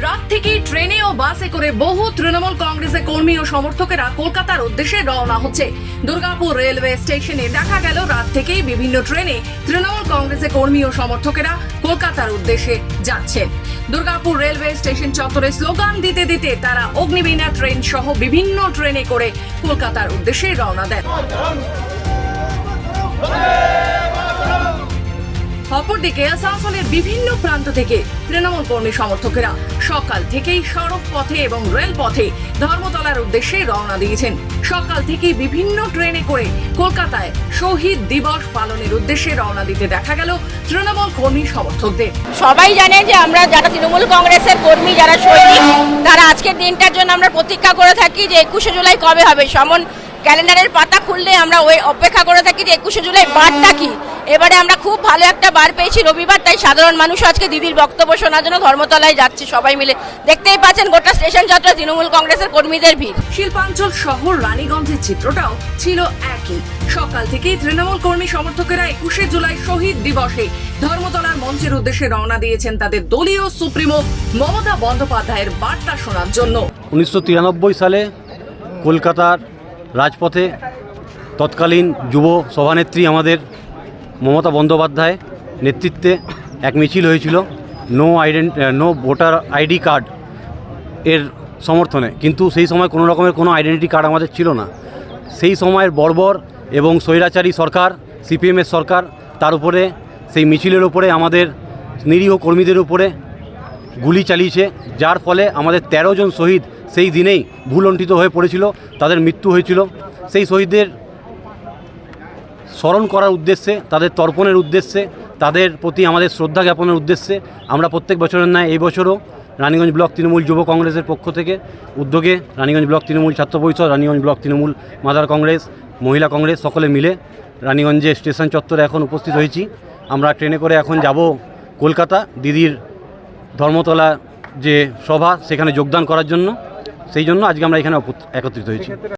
রাত থেকেই ট্রেনে ও বাসে করে বহু তৃণমূল কংগ্রেসের কর্মী ও সমর্থকেরা কলকাতার উদ্দেশ্যে রওনা হচ্ছে। দুর্গাপুর রেলওয়ে স্টেশনে দেখা গেল রাত থেকেই বিভিন্ন ট্রেনে তৃণমূল কংগ্রেসের কর্মী ও সমর্থকেরা কলকাতার উদ্দেশ্যে যাচ্ছেন। দুর্গাপুর রেলওয়ে স্টেশন চত্বরে স্লোগান দিতে দিতে তারা অগ্নিবীণা ট্রেন সহ বিভিন্ন ট্রেনে করে কলকাতার উদ্দেশ্যে রওনা দেন। অপরদিকে আসানসোলের বিভিন্ন প্রান্ত থেকে তৃণমূল কর্মী সমর্থকেরা সকাল থেকেই সড়ক পথে এবং রেল পথে ধর্মতলার উদ্দেশ্যে রওনা দিয়েছেন। সকাল থেকেই বিভিন্ন ট্রেনে করে কলকাতায় শহীদ দিবস পালনের উদ্দেশ্যে রওনা দিতে দেখা গেল তৃণমূল কর্মী সমর্থকদের। সবাই জানে যে আমরা যারা তৃণমূল কংগ্রেসের কর্মী, যারা সৈনিক তারা আজকের দিনটার জন্য আমরা প্রতীক্ষা করে থাকি যে একুশে জুলাই কবে হবে। সমন ক্যালেন্ডারের পাতা খুললে আমরা ওই অপেক্ষা করে থাকি যে একুশে জুলাই বারটা কি। এবারে আমরা খুব ভালো একটা বার পেয়েছি রবিবার তাই সাধারণ মানুষ আজকে দিদির বক্তব্য শোনার জন্য ধর্মতলায় যাচ্ছে সবাই মিলে। দেখতেই পাচ্ছেন গোটা স্টেশন যাত্রা তৃণমূল কংগ্রেসের কর্মীদের ভিড়। শিল্পাঞ্চল শহর রানীগঞ্জের চিত্রটাও ছিল একই। সকাল থেকেই তৃণমূল কর্মী সমর্থকেরা একুশে জুলাই শহীদ দিবসে ধর্মতলার মঞ্চের উদ্দেশ্যে রওনা দিয়েছেন তাদের দলীয় সুপ্রিমো মমতা বন্দ্যোপাধ্যায়ের বার্তা শোনার জন্য। উনিশশো তিরানব্বই সালে কলকাতার রাজপথে তৎকালীন যুব সভানেত্রী আমাদের মমতা বন্দ্যোপাধ্যায় নেতৃত্বে এক মিছিল হয়েছিল নো আইডেন্ট নো ভোটার আইডি কার্ড এর সমর্থনে। কিন্তু সেই সময় কোনো রকমের কোনো আইডেন্টি কার্ড আমাদের ছিল না। সেই সময়ের বর্বর এবং স্বৈরাচারী সরকার সিপিএমের সরকার, তার উপরে, সেই মিছিলের উপরে, আমাদের নিরীহ কর্মীদের উপরে গুলি চালিয়েছে, যার ফলে আমাদের ১৩ জন শহীদ সেই দিনেই ভুলণ্ঠিত হয়ে পড়েছিল, তাদের মৃত্যু হয়েছিল। সেই শহীদদের স্মরণ করার উদ্দেশ্যে, তাদের তর্পণের উদ্দেশ্যে, তাদের প্রতি আমাদের শ্রদ্ধা জ্ঞাপনের উদ্দেশ্যে আমরা প্রত্যেক বছরের ন্যায় এই বছরও রানীগঞ্জ ব্লক তৃণমূল যুব কংগ্রেসের পক্ষ থেকে উদ্যোগে রানীগঞ্জ ব্লক তৃণমূল ছাত্র পরিষদ, রানীগঞ্জ ব্লক তৃণমূল মাদার কংগ্রেস, মহিলা কংগ্রেস সকলে মিলে রানীগঞ্জে স্টেশন চত্বরে এখন উপস্থিত হয়েছি। আমরা ট্রেনে করে এখন যাব কলকাতা, দিদির ধর্মতলা যে সভা সেখানে যোগদান করার জন্য সেই জন্য আজকে আমরা এখানে একত্রিত হয়েছি।